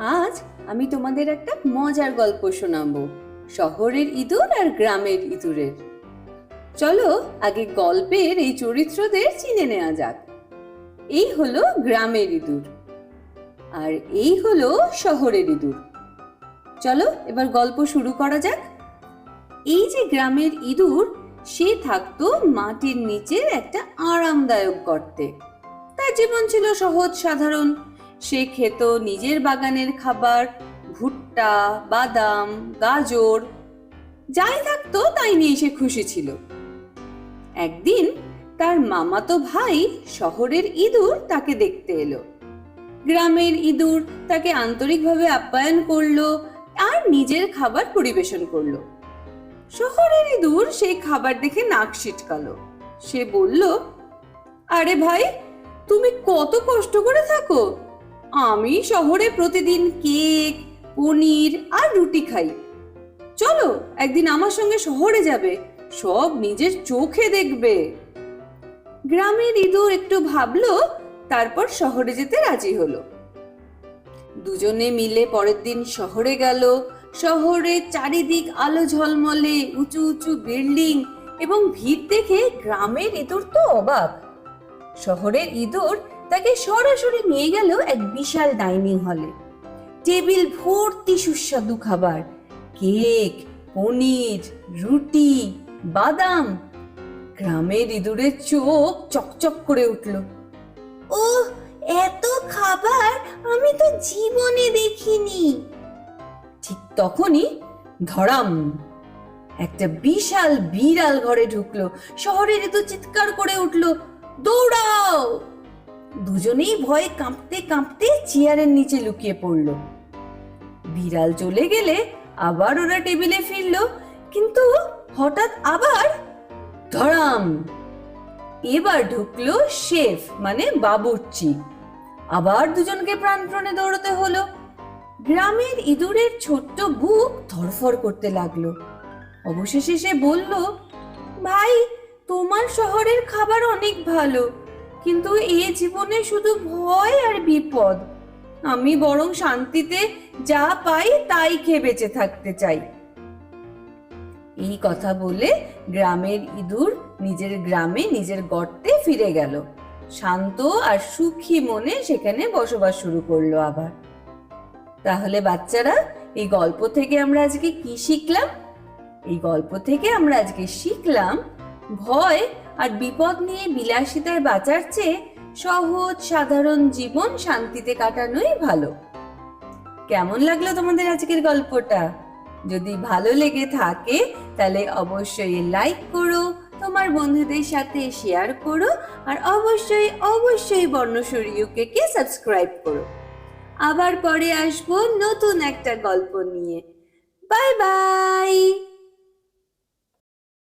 আজ আমি তোমাদের একটা মজার গল্প শোনাবো, শহরের ইঁদুর আর গ্রামের ইঁদুরের। চলো আগে গল্পের এই চরিত্রদের চিনে নেওয়া যাক। এই হলো গ্রামের ইঁদুর, আর এই হলো শহরের ইঁদুর। চলো এবার গল্প শুরু করা যাক। এই যে গ্রামের ইঁদুর, সে থাকতো মাটির নিচের একটা আরামদায়ক গর্তে। তার জীবন ছিল সহজ, সাধারণ সে খেত নিজের বাগানের খাবার, ভুট্টা, বাদাম, গাজর। যাই থাকতো, তাই নিয়ে সে খুশি ছিল। একদিন তার মামাতো ভাই শহরের ইঁদুর তাকে দেখতে এলো। গ্রামের ইঁদুর তাকে আন্তরিকভাবে আপ্যায়ন করল আর নিজের খাবার পরিবেশন করল। শহরের ইঁদুর সেই খাবার দেখে নাক সিটকালো। সে বলল, আরে ভাই, তুমি কত কষ্ট করে থাকো। আমি শহরে প্রতিদিন কেক, পনির আর রুটি খাই। চলো, একদিন আমার সঙ্গে শহরে যাবে, সব নিজের চোখে দেখবে। গ্রামের ইঁদুর একটু ভাবলো, তারপর শহরে যেতে রাজি হলো। দুজনে মিলে পরের দিন শহরে গেল। শহরে চারিদিক আলো ঝলমলে, উঁচু উঁচু বিল্ডিং এবং ভিড় দেখে গ্রামের ইঁদুর তো অবাক। শহরের ইঁদুর তাকে সরাসরি নিয়ে গেল এক বিশাল ডাইনিং হলে। টেবিল ভর্তি সুস্বাদু খাবার। কেক পনির রুটি বাদাম। গ্রামের ইঁদুরের চোখ চকচক করে উঠল। ও এত খাবার আমি তো জীবনে দেখিনি। ঠিক তখনই ধরাম একটা বিশাল বিড়াল ঘরে ঢুকলো। শহরের ইঁদুর চিৎকার করে উঠল দৌড়াও! দুজনেই ভয়ে কাঁপতে কাঁপতে চেয়ারের নিচে লুকিয়ে পড়ল। বিড়াল চলে গেলে আবার ওরা টেবিলে ফিরলো, কিন্তু হঠাৎ আবার ধরাম! এবার ঢুকলো শেফ মানে বাবুর্চি। আবার দুজনকে প্রাণপ্রাণে দৌড়তে হলো। গ্রামের ইঁদুরের ছোট্ট বুক ধরফর করতে লাগল। অবশেষে সে বলল, ভাই, তোমার শহরের খাবার অনেক ভালো। কিন্তু এ জীবনে শুধু ভয় আর বিপদ। আমি বরং শান্তিতে যা পাই তাই খেয়ে বেঁচে থাকতে চাই। এই কথা বলে গ্রামের ইঁদুর নিজের গ্রামে নিজের গর্তে ফিরে গেল। শান্ত আর সুখী মনে সেখানে বসবাস শুরু করল আবার। তাহলে বাচ্চারা, এই গল্প থেকে আমরা আজকে কি শিখলাম? এই গল্প থেকে আমরা আজকে শিখলাম, ভয় আর বিপদ নিয়ে বিলাসিতায় বাঁচার চেয়ে সহজ, সাধারণ জীবন শান্তিতে কাটানোই ভালো। কেমন লাগল তোমাদের আজকের গল্পটা? যদি ভালো লেগে থাকে, তাহলে অবশ্যই লাইক করো, তোমার বন্ধুদের সাথে শেয়ার করো, আর অবশ্যই অবশ্যই বর্ণসূরিয়কে কে সাবস্ক্রাইব করো। আবার পরে আসব নতুন একটা গল্প নিয়ে। Bye bye